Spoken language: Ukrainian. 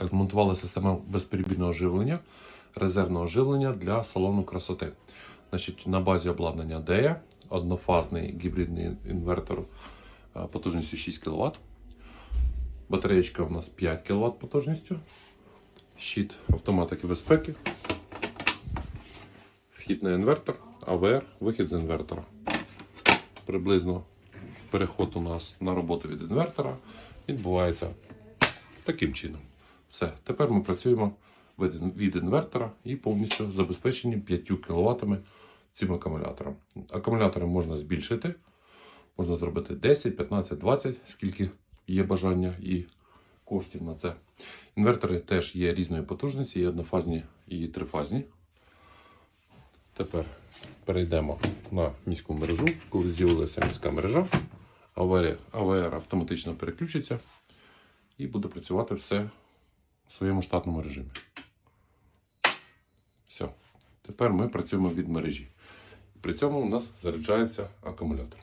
Так, змонтували систему безперебійного живлення, резервного живлення для салону красоти. Значить, на базі обладнання DEA, однофазний гібридний інвертор е, потужністю 6 кВт. Батареєчка у нас 5 кВт потужністю. Щит автоматики безпеки. Вхід на інвертор, АВР, вихід з інвертора. Приблизно переход у нас на роботу від інвертора відбувається таким чином. Все, тепер ми працюємо від інвертора і повністю забезпечені 5 кВт цим акумулятором. Акумулятори можна збільшити, можна зробити 10, 15, 20, скільки є бажання і коштів на це. Інвертори теж є різної потужності, є однофазні і трифазні. Тепер перейдемо на міську мережу. Коли з'явилася міська мережа, АВР автоматично переключиться і буде працювати все в своєму штатному режимі. Все. Тепер ми працюємо від мережі. При цьому у нас заряджається акумулятор.